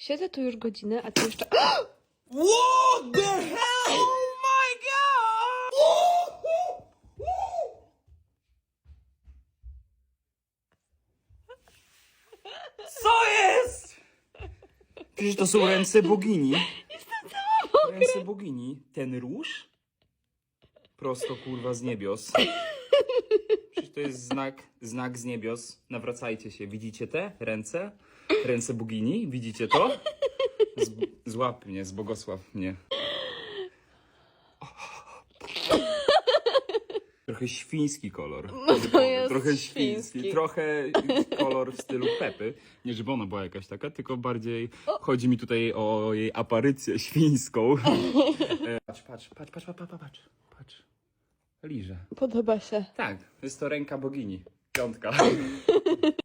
Siedzę tu już godzinę, a ty jeszcze... What the hell? Oh my god! Co jest? Przecież to są ręce bogini. Ręce bogini. Ten róż? Prosto kurwa z niebios to jest znak, znak z niebios. Nawracajcie się. Widzicie te ręce? Ręce bogini? Widzicie to? Z, złap mnie, zbogosław mnie. Trochę świński kolor. No to jest trochę świński. świński. Trochę kolor w stylu Pepy. Nie, żeby ona była jakaś taka, tylko bardziej chodzi mi tutaj o jej aparycję świńską. E, patrz, patrz, patrz, patrz, patrz, patrz, patrz liże. Podoba się. Tak, jest to ręka bogini. Piątka.